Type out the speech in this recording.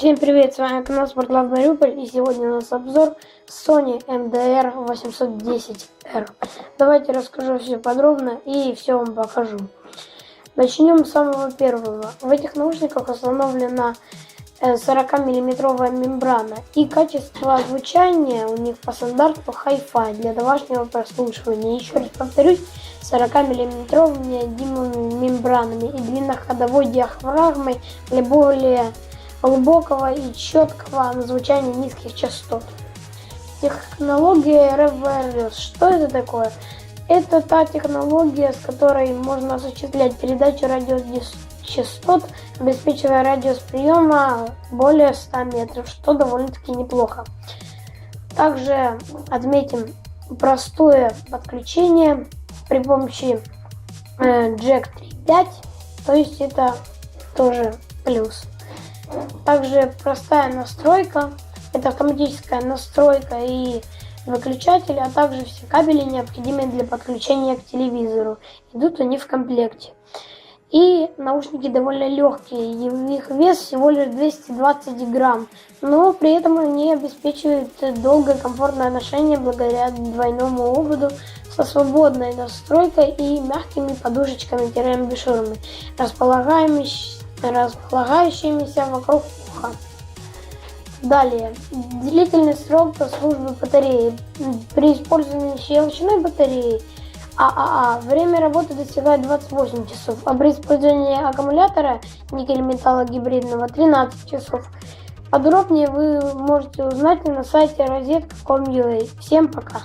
Всем привет, с вами канал Спортлав Мариуполь и сегодня у нас обзор Sony MDR 810R. Давайте расскажу все подробно и все вам покажу. Начнем с самого первого. В этих наушниках установлена 40-миллиметровая мембрана и качество звучания у них по стандарту Hi-Fi для домашнего прослушивания. Еще раз повторюсь, 40-миллиметровыми мембранами и длинноходовой диафрагмой для более глубокого и четкого звучания низких частот. Технология Wireless. Что это такое? Это та технология, с которой можно осуществлять передачу радиочастот, обеспечивая радиус приема более 100 метров, что довольно-таки неплохо. Также отметим простое подключение при помощи э, Jack 3.5, то есть это тоже плюс. Также простая настройка, это автоматическая настройка и выключатель, а также все кабели, необходимые для подключения к телевизору. Идут они в комплекте. И наушники довольно легкие, их вес всего лишь 220 грамм, но при этом они обеспечивают долгое комфортное ношение благодаря двойному ободу со свободной настройкой и мягкими подушечками-бешурами, располагаемыми располагающимися вокруг уха. Далее, длительный срок службы батареи. При использовании щелочной батареи ААА время работы достигает 28 часов, а при использовании аккумулятора никель-металлогибридного 13 часов. Подробнее вы можете узнать на сайте розетка.com.ua. Всем пока!